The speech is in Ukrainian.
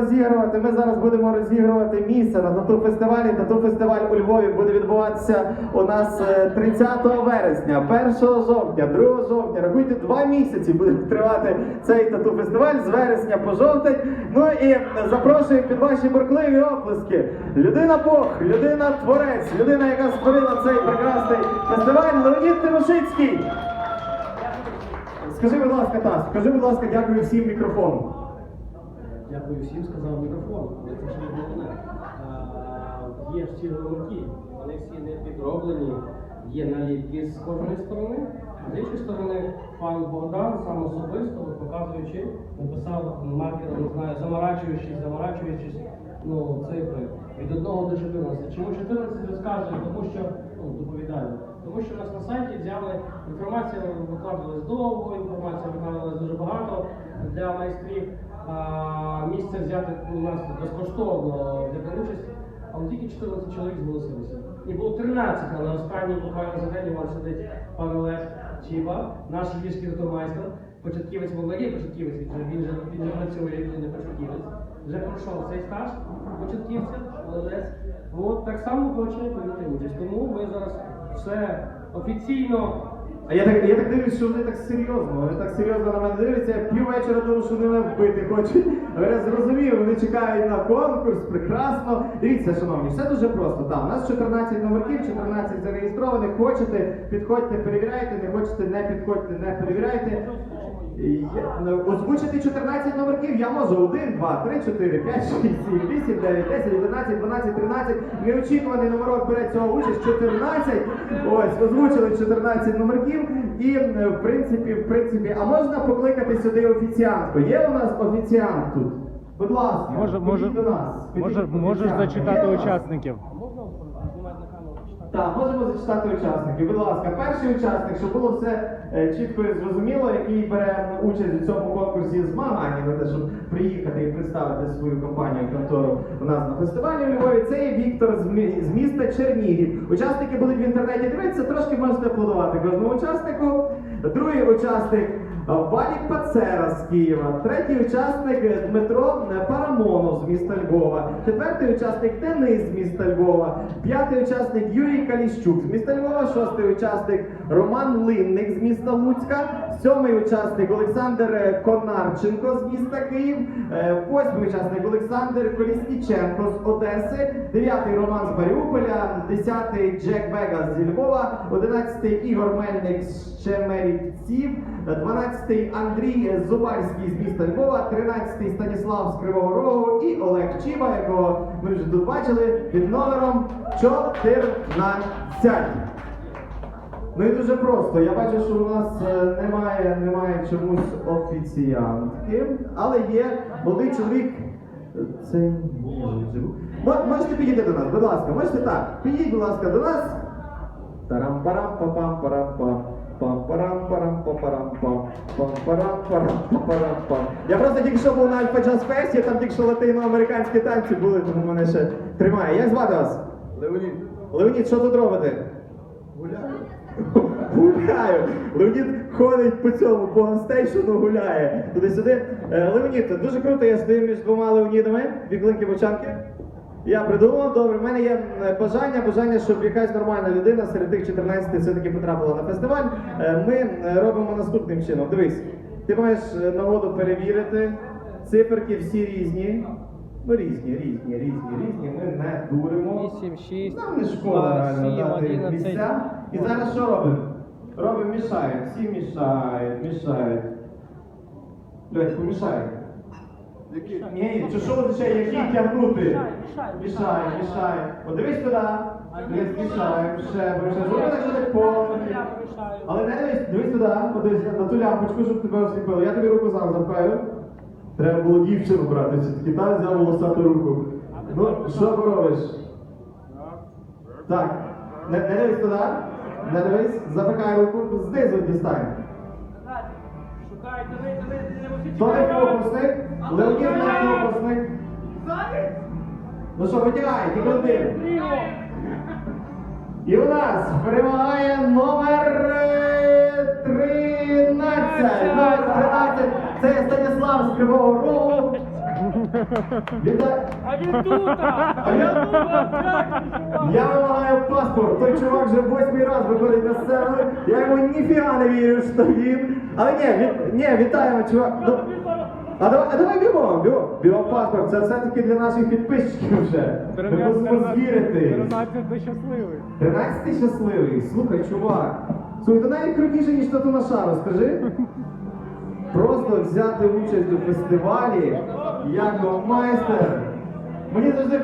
розігрувати. Ми зараз будемо розігрувати місце на тату фестивалі. Тату фестиваль у Львові буде відбуватися у нас е, 30 вересня, 1 жовтня, 2 жовтня. Рахуйте, два місяці буде тривати цей тату фестиваль з вересня по жовтень. Ну і запрошую під ваші бурхливі оплески. Людина Бог, людина творець, людина, яка створила цей прекрасний фестиваль. Леонід Тимошицький. Скажи, будь ласка, Тас, скажи, будь ласка, дякую всім мікрофону. Дякую всім, сказав мікрофон, але це ще не головне. Є всі головки, вони всі не підроблені, є наліпки з кожної сторони. З іншої сторони, пан Богдан сам особисто, показуючи, написав маркером, не знаю, заморачуючись, заморачуючись, ну, цифри від 1 до 14. Чому 14 розказую? Тому що, ну, доповідаю. Що у нас на сайті взяли інформація, викладалась довго, інформація викладалась дуже багато для майстрів. А, місце взяти у нас безкоштовно взяти участь, але тільки 14 чоловік зголосилися. І було 13, але останній буквально за день у вас сидить пан Олег Чіба, наш львівський тату-майстер, початківець молодий початківець, він же, він же працює, він не початківець. Вже пройшов цей стаж початківця, молодець. От так само хоче прийняти участь. Тому ми зараз все офіційно А я так, я так дивлюсь, що вони так серйозно, вони так серйозно на мене дивляться, я піввечора думав, що вони мене вбити хочуть. Але я зрозумів, вони чекають на конкурс, прекрасно. Дивіться, шановні, все дуже просто. Там, у нас 14 номерків, 14 зареєстрованих. Хочете, підходьте, перевіряйте, не хочете, не підходьте, не перевіряйте. Ну, Озвучити 14 номерків я можу 1, 2, 3, 4, 5, 6, 7, 8, 9, 10, 11, 12, 13. Неочікуваний номерок бере цього участь 14. Ось, озвучили 14 номерків. І е, в принципі, в принципі, а можна покликати сюди офіціантку? Є у нас офіціант тут? Будь ласка, Може, може, до нас. може, можеш зачитати учасників. можна Так, можемо зачитати учасників. Будь ласка, перший учасник, щоб було все е, чітко і зрозуміло, який бере участь у цьому конкурсі змагання на те, щоб приїхати і представити свою компанію контору у нас на фестивалі у Львові. Це є Віктор з, з міста Чернігів. Учасники будуть в інтернеті дивитися, трошки можете аплодувати кожному учаснику. Другий учасник Валік Пацера з Києва. Третій учасник Дмитро Парамонов з міста Львова. Четвертий учасник Денис з міста Львова. П'ятий учасник Юрій Каліщук з міста Львова. Шостий учасник Роман Линник з міста Луцька. Сьомий учасник Олександр Конарченко з міста Київ. Е, Восьмий учасник Олександр Колісніченко з Одеси. Дев'ятий Роман з Маріуполя. Десятий Джек Вегас зі Львова. Одинадцятий Ігор Мельник з Чемерівців. Дванадцятий Андрій Зубарський з міста Львова. Тринадцятий Станіслав з Кривого Рогу і Олег Чіба, якого ми вже тут бачили, під номером 14. Ну і дуже просто. Я бачу, що у нас е, немає, немає чомусь офіціантки, але є молодий чоловік. Це Мо- можете підійти до нас, будь ласка, можете так. Підійдіть, будь ласка, до нас. тарам парам пам парам пам пам парам парам пам парам пам пам парам парам парам пам Я просто тільки що був на Альфа Джаз Фесті, там тільки що латиноамериканські танці були, тому мене ще тримає. Як звати вас? Леонід, Леонід, що тут робите? гуляю. Гуляю. Леонід ходить по цьому, по гостейшину гуляє. Туди-сюди. Е, Леонід, дуже круто, я стою між двома Леонідами, віклинки бочанки. Я придумав, добре, в мене є е, бажання, бажання, щоб якась нормальна людина серед тих 14 все-таки потрапила на фестиваль. Е, Ми е, робимо наступним чином. Дивись, ти маєш нагоду перевірити. Циферки всі різні. Ну, різні, різні, різні, різні. Ми не дуримо. 8, 6, Нам не шкода реально 7, дати 11. місця. І зараз що робимо? Робимо мішаємо. Всі мішають, мішають. Блять, помішають. Які? Ні, чи що означає, які тягнути? Мішай, мішай. От дивись туди. Дивись, мішаємо, ще, бо ще зроби так, що так повністю. Але не дивись, дивись туди, подивись на ту лямпочку, щоб тебе осліпило. Я тобі руку сам запхаю. Треба було дівчину брати, все-таки та взяв волосату руку. Ну, що робиш? Так, не, не дивись туди, не дивись, запихай руку, знизу дістань. Шукайте, ви, ви, ви, Хто не фокусник? Леонід не фокусник. Ну що, витягай, тільки один. І у нас перемагає номер е, 13. Номер 13. Це Станіслав з Кривого Рогу. Вітаю! А він тут! А я Я вимагаю паспорт. Той чувак вже восьмий раз виходить на сцену. Я йому ніфіга не вірю, що він. Але ні, від, ні, вітаємо, чувак. Ну, а давай, а давай бігом, бігом. Бігом паспорт. Це все-таки для наших підписчиків вже. Ми мусимо звірити. 13 щасливий. 13 щасливий. Слухай, чувак. Слухай, то навіть крутіше, ніж тату на шару, скажи. Просто взяти участь у фестивалі як майстер. Мені завжди